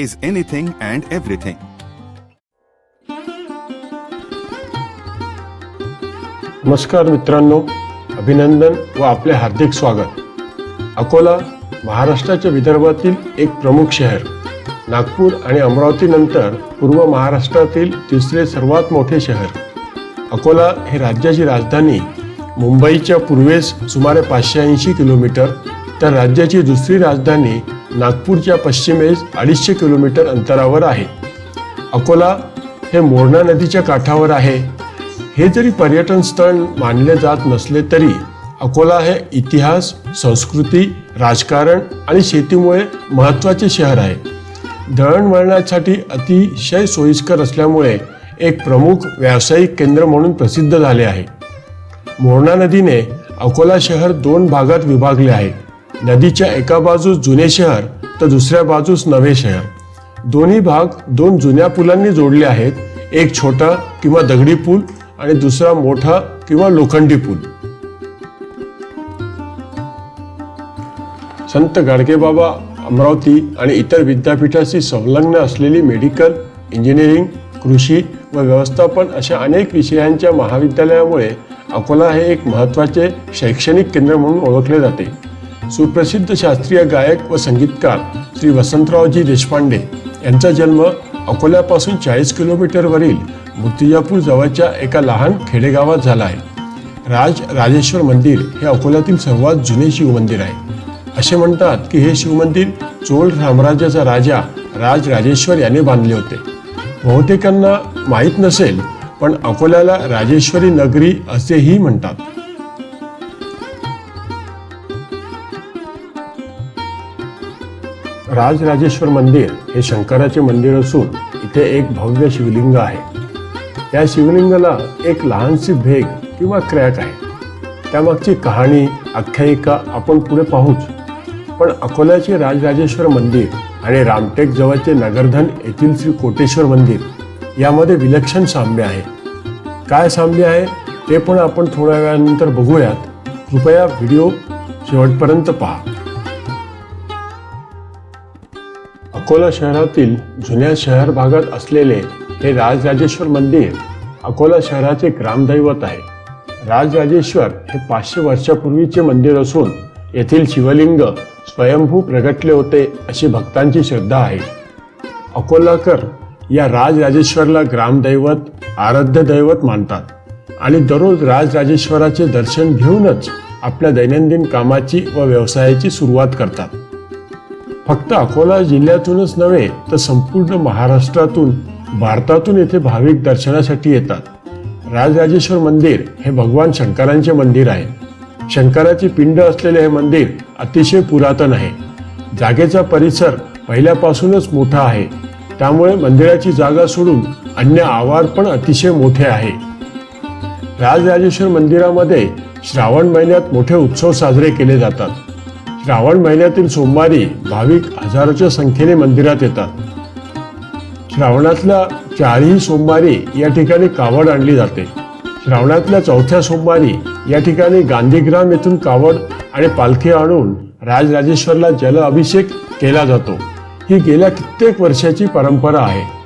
says anything and everything. नमस्कार मित्रांनो अभिनंदन व आपले हार्दिक स्वागत. अकोला महाराष्ट्राच्या विदर्भातील एक प्रमुख शहर. नागपूर आणि अमरावतीनंतर पूर्व महाराष्ट्रातील तिसरे सर्वात मोठे शहर. अकोला हे राज्याची राजधानी. मुंबईच्या पूर्वेस सुमारे पाचशे ऐंशी किलोमीटर तर राज्याची दुसरी राजधानी नागपूरच्या पश्चिमेस अडीचशे किलोमीटर अंतरावर आहे. अकोला हे मोरणा नदीच्या काठावर आहे. हे जरी पर्यटन स्थळ मानले जात नसले तरी अकोला हे इतिहास संस्कृती राजकारण आणि शेतीमुळे महत्त्वाचे शहर आहे. दळणवळणासाठी अतिशय सोयीस्कर असल्यामुळे एक प्रमुख व्यावसायिक केंद्र म्हणून प्रसिद्ध झाले आहे. मोरणा नदीने अकोला शहर दोन भागात विभागले आहे. नदीच्या एका बाजूस जुने शहर तर दुसऱ्या बाजूस नवे शहर. दोन्ही भाग दोन जुन्या पुलांनी जोडले आहेत. एक छोटा किंवा दगडी पूल आणि दुसरा मोठा किंवा लोखंडी पूल. संत गाडगेबाबा अमरावती आणि इतर विद्यापीठाशी संलग्न असलेली मेडिकल इंजिनिअरिंग कृषी व व्यवस्थापन अशा अनेक विषयांच्या महाविद्यालयामुळे अकोला हे एक महत्त्वाचे शैक्षणिक केंद्र म्हणून ओळखले जाते. सुप्रसिद्ध शास्त्रीय गायक व संगीतकार श्री वसंतरावजी देशपांडे. यांचा जन्म अकोल्यापासून चाळीस किलोमीटरवरील मुर्तिजापूर जवळच्या एका लहान खेडेगावात झाला आहे. राज राजेश्वर मंदिर हे अकोल्यातील सर्वात जुने शिवमंदिर आहे. असे म्हणतात की हे शिवमंदिर चोळ साम्राज्याचा राजा राज राजेश्वर याने बांधले होते. बहुतेकांना माहीत नसेल पण अकोल्याला राजेश्वरी नगरी असेही म्हणतात. राजराजेश्वर मंदिर हे शंकराचे मंदिर असून इथे एक भव्य शिवलिंग आहे. या शिवलिंगाला एक लहानशी भेग किंवा क्रॅक आहे. त्यामागची कहाणी आख्यायिका आपण पुढे पाहूच. पण अकोल्याचे राजराजेश्वर मंदिर आणि रामटेक जवळचे नगरधन येथील श्री कोटेश्वर मंदिर यामध्ये विलक्षण साम्य आहे. काय साम्य आहे ते पण आपण थोड्या वेळानंतर बघूयात. कृपया व्हिडिओ शेवटपर्यंत पहा. अकोला शहरातील जुन्या शहर भागात असलेले हे राजराजेश्वर मंदिर अकोला शहराचे ग्रामदैवत आहे. राजराजेश्वर हे पाचशे वर्षापूर्वीचे मंदिर असून येथील शिवलिंग स्वयंभू प्रगटले होते अशी भक्तांची श्रद्धा आहे. अकोलाकर या राजराजेश्वरला ग्रामदैवत आराध्य दैवत मानतात आणि दररोज राजराजेश्वराचे दर्शन घेऊनच आपल्या दैनंदिन कामाची व व्यवसायाची सुरुवात करतात. फक्त अकोला जिल्ह्यातूनच नव्हे तर संपूर्ण महाराष्ट्रातून भारतातून येथे भाविक दर्शनासाठी येतात. राजराजेश्वर मंदिर हे भगवान शंकरांचे मंदिर आहे. शंकराची पिंड असलेले हे मंदिर अतिशय पुरातन आहे. जागेचा परिसर पहिल्यापासूनच मोठा आहे. त्यामुळे मंदिराची जागा सोडून अन्य आवार पण अतिशय मोठे आहे. राजराजेश्वर मंदिरामध्ये श्रावण महिन्यात मोठे उत्सव साजरे केले जातात. श्रावण महिन्यातील सोमवारी भाविक हजारोच्या संख्येने मंदिरात येतात. श्रावणातल्या चारही सोमवारी या ठिकाणी कावड आणली जाते. श्रावणातल्या चौथ्या सोमवारी या ठिकाणी गांधीग्राम येथून कावड आणि पालखी आणून राजराजेश्वरला जल अभिषेक केला जातो. ही गेल्या कित्येक वर्षाची परंपरा आहे.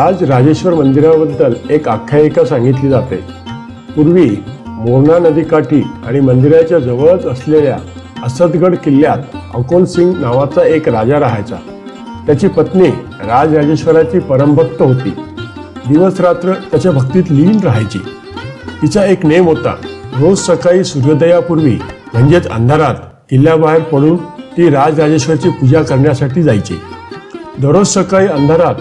आज राजेश्वर मंदिराबद्दल एक आख्यायिका सांगितली जाते. पूर्वी मोरणा नदीकाठी आणि मंदिराच्या जवळच असलेल्या असदगड किल्ल्यात अकोल सिंग नावाचा एक राजा राहायचा. त्याची पत्नी राजराजेश्वराची परमभक्त होती. दिवसरात्र त्याच्या भक्तीत लीन राहायची. तिचा एक नेम होता रोज सकाळी सूर्योदयापूर्वी म्हणजेच अंधारात किल्ल्याबाहेर पडून ती राजराजेश्वरची पूजा करण्यासाठी जायची. दररोज सकाळी अंधारात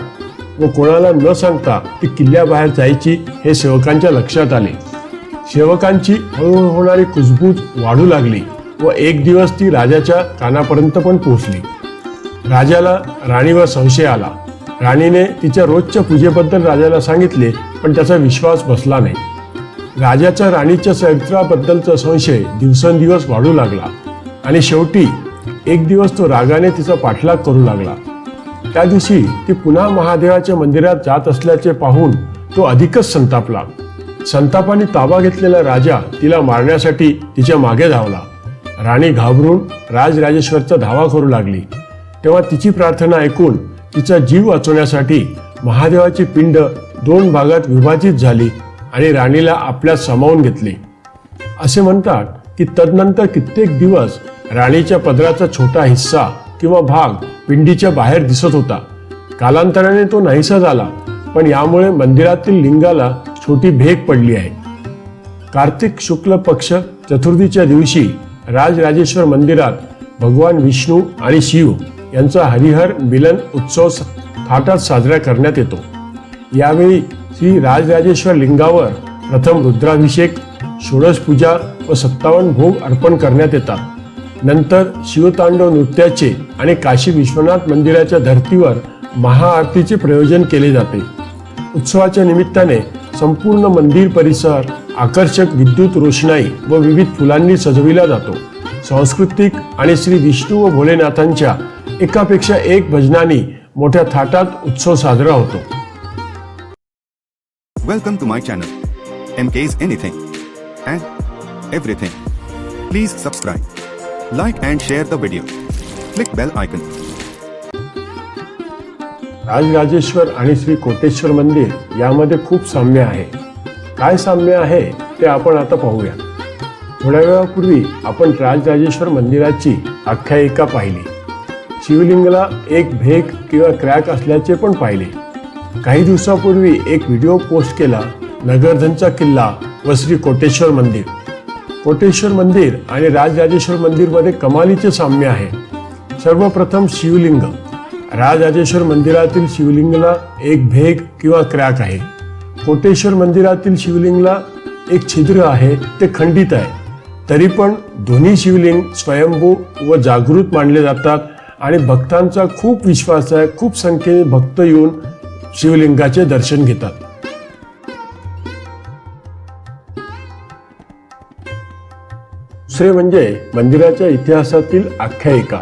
व कोणाला न सांगता ती किल्ल्याबाहेर जायची हे सेवकांच्या लक्षात आले. सेवकांची हळूहळू होणारी कुजबूज वाढू लागली व एक दिवस ती राजाच्या कानापर्यंत पण पोहोचली. राजाला राणीवर संशय आला. राणीने तिच्या रोजच्या पूजेबद्दल राजाला सांगितले पण त्याचा विश्वास बसला नाही. राजाच्या राणीच्या चरित्राबद्दलचा संशय दिवसेंदिवस वाढू लागला आणि शेवटी एक दिवस तो रागाने तिचा पाठलाग करू लागला. त्या दिवशी ती पुन्हा महादेवाच्या मंदिरात जात असल्याचे पाहून तो अधिकच संतापला. संतापाने ताबा घेतलेला राजा तिला मारण्यासाठी तिच्यामागे धावला. राणी घाबरून राजराजेश्वरचा धावा करू लागली. तेव्हा तिची प्रार्थना ऐकून तिचा जीव वाचवण्यासाठी महादेवाची पिंड दोन भागात विभाजित झाली आणि राणीला आपल्यात सामावून घेतले. असे म्हणतात की तदनंतर कित्येक दिवस राणीच्या पदराचा छोटा हिस्सा किंवा भाग पिंडीच्या बाहेर दिसत होता. कालांतराने तो नाहीसा झाला पण यामुळे मंदिरातील लिंगाला छोटी भेग पडली आहे. कार्तिक शुक्ल पक्ष चतुर्थीच्या दिवशी राजराजेश्वर मंदिरात भगवान विष्णू आणि शिव यांचा हरिहर मिलन उत्सव थाटात साजरा करण्यात येतो. यावेळी श्री राजराजेश्वर लिंगावर प्रथम रुद्राभिषेक षोडश पूजा व सत्तावन्न भोग अर्पण करण्यात येतात. नंतर शिवतांडव नृत्याचे आणि काशी विश्वनाथ मंदिराच्या धर्तीवर महाआरतीचे प्रयोजन केले जाते. उत्सवाच्या निमित्ताने संपूर्ण मंदिर परिसर आकर्षक विद्युत रोषणाई व विविध फुलांनी सजविला जातो. सांस्कृतिक आणि श्री विष्णू व भोलेनाथांच्या एकापेक्षा एक भजनानी मोठ्या थाटात उत्सव साजरा होतो. Welcome to my channel M Kaij anything and everything please subscribe like and share the video. Click bell icon. Rajrajeshwar आणि श्री कोटेश्वर मंदिर यामध्ये खूप साम्य आहे. काय साम्य आहे ते आपण आता पाहूया. थोड्या वेळापूर्वी आपण राजराजेश्वर मंदिराची आख्यायिका पाहिली. शिवलिंगला एक भेग किंवा क्रॅक असल्याचे पण पाहिले. काही दिवसापूर्वी एक व्हिडिओ पोस्ट केला नगरधनचा किल्ला व श्री कोटेश्वर मंदिर. कोटेश्वर मंदिर आणि राजराजेश्वर मंदिरमध्ये कमालीचे साम्य आहे. सर्वप्रथम शिवलिंग. राजराजेश्वर मंदिरातील शिवलिंगला एक भेग किंवा क्रॅक आहे. कोटेश्वर मंदिरातील शिवलिंगला एक छिद्र आहे ते खंडित आहे. तरी पण दोन्ही शिवलिंग स्वयंभू व जागृत मानले जातात आणि भक्तांचा खूप विश्वास आहे खूप संख्येने भक्त येऊन शिवलिंगाचे दर्शन घेतात. दुसरे म्हणजे मंदिराच्या इतिहासातील आख्यायिका.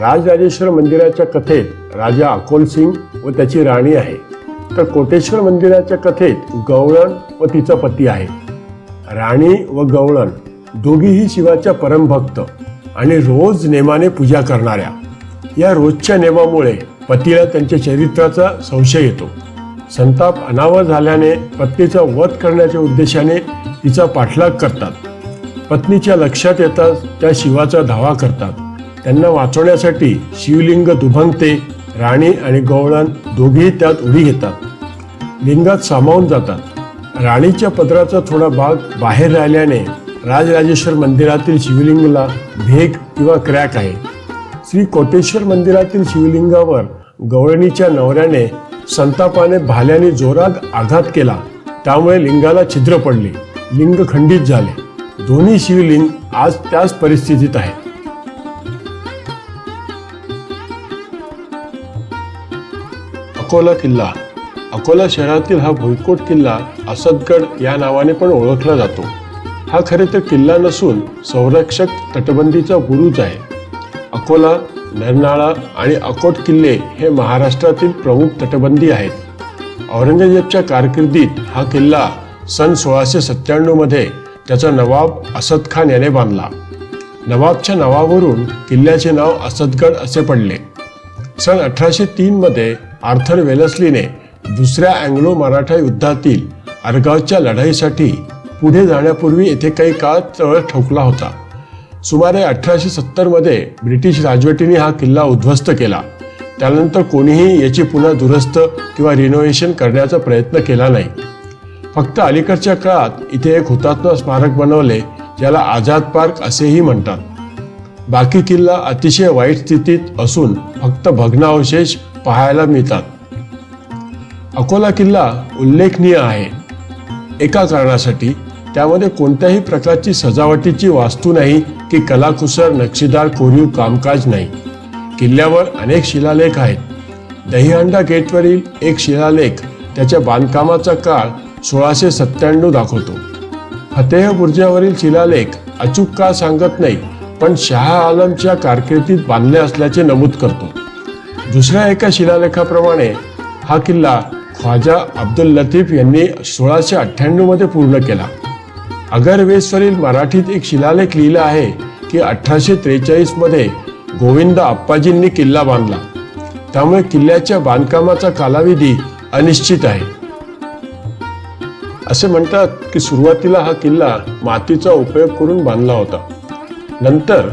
राजराजेश्वर मंदिराच्या कथेत राजा अकोल सिंग व त्याची राणी आहे. तर कोटेश्वर मंदिराच्या कथेत गवळण व तिचा पती आहे. राणी व गवळण दोघीही शिवाच्या परमभक्त आणि रोज नेमाने पूजा करणाऱ्या. या रोजच्या नेमामुळे पतीला त्यांच्या चरित्राचा संशय येतो. संताप अनावर झाल्याने पत्नीचा वध करण्याच्या उद्देशाने तिचा पाठलाग करतात. पत्नीच्या लक्षात येताच त्या शिवाचा धावा करतात. त्यांना वाचवण्यासाठी शिवलिंग दुभंगते राणी आणि गवळण दोघेही त्यात उडी घेतात. लिंगात सामावून जातात. राणीच्या पदराचा थोडा भाग बाहेर राहिल्याने राजराजेश्वर मंदिरातील शिवलिंगला भेग किंवा क्रॅक आहे. श्री कोटेश्वर मंदिरातील शिवलिंगावर गवळणीच्या नवऱ्याने संतापाने भाल्याने जोरात आघात केला. त्यामुळे लिंगाला छिद्र पडले. लिंग खंडित झाले. दोन्ही शिवलिंग आज त्याच परिस्थितीत आहेत. अकोला किल्ला. अकोला शहरातील हा भुईकोट किल्ला असदगड या नावाने पण ओळखला जातो. हा खरे तर किल्ला नसून संरक्षक तटबंदीचा बुरुज आहे. अकोला नरनाळा आणि अकोट किल्ले हे महाराष्ट्रातील प्रमुख तटबंदी आहेत. औरंगजेबच्या कारकिर्दीत हा किल्ला सन सोळाशे सत्त्याण्णवमध्ये त्याचा नवाब असद खान याने बांधला. नवाबच्या नावावरून किल्ल्याचे नाव असदगड असे पडले. सन अठराशे तीनमध्ये आर्थर वेलसलीने दुसऱ्या अँग्लो मराठा युद्धातील अरगावच्या लढाईसाठी पुढे जाण्यापूर्वी येथे काही काळ तळ ठोकला होता. सुमारे अठराशे सत्तरमध्ये ब्रिटिश राजवटीने हा किल्ला उद्ध्वस्त केला. त्यानंतर कोणीही याची पुन्हा दुरुस्त किंवा रिनोव्हेशन करण्याचा प्रयत्न केला नाही. फक्त अलीकडच्या काळात इथे एक हुतात्मा स्मारक बनवले ज्याला आझाद पार्क असेही म्हणतात. बाकी किल्ला अतिशय वाईट स्थितीत असून फक्त भग्नावशेष पाहायला मिळतात. अकोला किल्ला उल्लेखनीय आहे. एका कारणासाठी त्यामध्ये कोणत्याही प्रकारची सजावटीची वास्तू नाही की कलाकुसर नक्षीदार कोरीव कामकाज नाही. किल्ल्यावर अनेक शिलालेख आहेत. दहीहंडा गेटवरील एक शिलालेख त्याच्या बांधकामाचा काळ सोळाशे सत्त्याण्णव दाखवतो. फतेह बुर्जावरील शिलालेख अचूक का सांगत नाही पण शाह आलमच्या कारकिर्दीत बांधले असल्याचे नमूद करतो. दुसऱ्या एका शिलालेखाप्रमाणे हा किल्ला ख्वाजा अब्दुल लतीफ यांनी सोळाशे अठ्ठ्याण्णवमध्ये पूर्ण केला. अगरवेसवरील मराठीत एक शिलालेख लिहिला आहे की अठराशे त्रेचाळीसमध्ये गोविंद आप्पाजींनी किल्ला बांधला. त्यामुळे किल्ल्याच्या बांधकामाचा कालावधी अनिश्चित आहे. असे म्हणतात की सुरुवातीला हा किल्ला मातीचा उपयोग करून बांधला होता. नंतर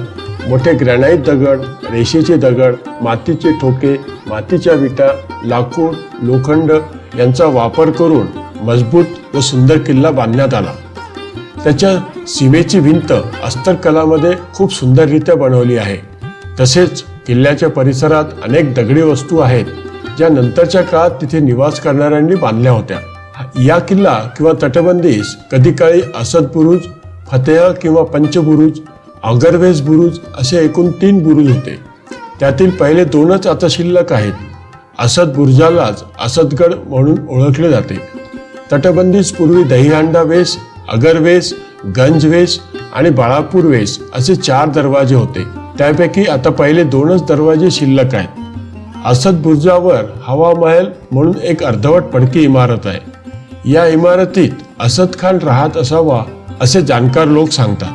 मोठे ग्रॅनाईट दगड रेषेचे दगड मातीचे ठोके मातीच्या विटा लाकूड लोखंड यांचा वापर करून मजबूत व सुंदर किल्ला बांधण्यात आला. त्याच्या सीमेची भिंत अस्तरकलामध्ये खूप सुंदररित्या बनवली आहे. तसेच किल्ल्याच्या परिसरात अनेक दगडी वस्तू आहेत ज्या नंतरच्या काळात तिथे निवास करणाऱ्यांनी बांधल्या होत्या. या किल्ला किंवा तटबंदीस कधी काळी असद बुरुज फतेह किंवा पंचबुरुज अगरवेज बुरुज असे एकूण तीन बुरुज होते. त्यातील पहिले दोनच आता शिल्लक आहेत. असद बुरुजालाच असदगड म्हणून ओळखले जाते. तटबंदीस पूर्वी दहीहांडा वेस अगरवेस गंज वेस आणि बाळापूर वेस असे चार दरवाजे होते. त्यापैकी आता पहिले दोनच दरवाजे शिल्लक आहेत. असद बुर्जावर हवा महल म्हणून एक अर्धवट पडकी इमारत आहे. या इमारतीत असद खान राहत असावा असे जाणकार लोक सांगतात.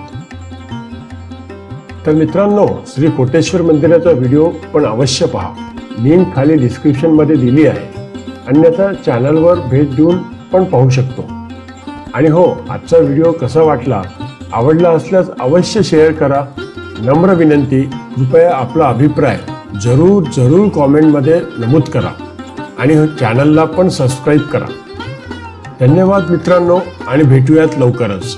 तर मित्रांनो श्री कोटेश्वर मंदिराचा व्हिडिओ पण अवश्य पहा. लिंक खाली डिस्क्रिप्शनमध्ये दिली आहे. अन्यथा चॅनलवर भेट देऊन पण पाहू शकतो. आणि हो आजचा व्हिडिओ कसा वाटला आवडला असल्यास अवश्य शेअर करा. नम्र विनंती कृपया आपला अभिप्राय जरूर जरूर कॉमेंटमध्ये नमूद करा. आणि हो, चॅनलला पण सबस्क्राईब करा. धन्यवाद मित्रांनो आणि भेटूयात लवकरच.